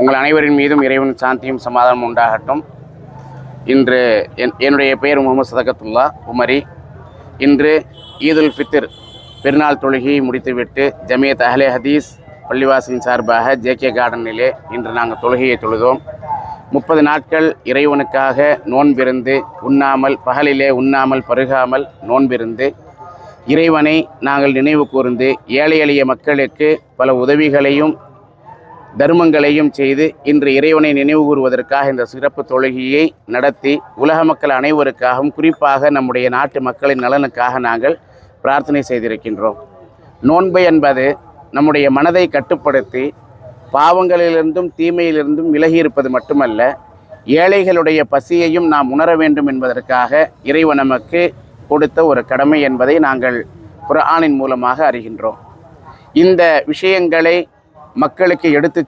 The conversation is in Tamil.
உங்கள் அனைவரின் மீதும் இறைவன் சாந்தியும் சமாதானம் உண்டாகட்டும். இன்று என் என்னுடைய பெயர் முகமது சதகத்துல்லா உமரி. இன்று ஈதுல் ஃபித்ர் பெருநாள் தொழுகையை முடித்துவிட்டு ஜமியத் அஹ்லே ஹதீஸ் பள்ளிவாசியின் சார்பாக ஜேகே கார்டனிலே இன்று நாங்கள் தொழுகையை தொழுதோம். முப்பது நாட்கள் இறைவனுக்காக நோன்பிருந்து உண்ணாமல் பகலிலே உண்ணாமல் பருகாமல் நோன்பிருந்து இறைவனை நாங்கள் நினைவு கூர்ந்து ஏழை எளிய மக்களுக்கு பல உதவிகளையும் தர்மங்களையும் செய்து இன்று இறைவனை நினைவு கூறுவதற்காக இந்த சிறப்பு தொழுகையை நடத்தி உலக மக்கள் அனைவருக்காகவும் குறிப்பாக நம்முடைய நாட்டு மக்களின் நலனுக்காக நாங்கள் பிரார்த்தனை செய்திருக்கின்றோம். நோன்பு என்பது நம்முடைய மனதை கட்டுப்படுத்தி பாவங்களிலிருந்தும் தீமையிலிருந்தும் விலகி இருப்பது மட்டுமல்ல ஏழைகளுடைய பசியையும் நாம் உணர வேண்டும் என்பதற்காக இறைவன் நமக்கு கொடுத்த ஒரு கடமை என்பதை நாங்கள் குரானின் மூலமாக அறிகின்றோம். இந்த விஷயங்களை மக்களுக்கு எடுத்து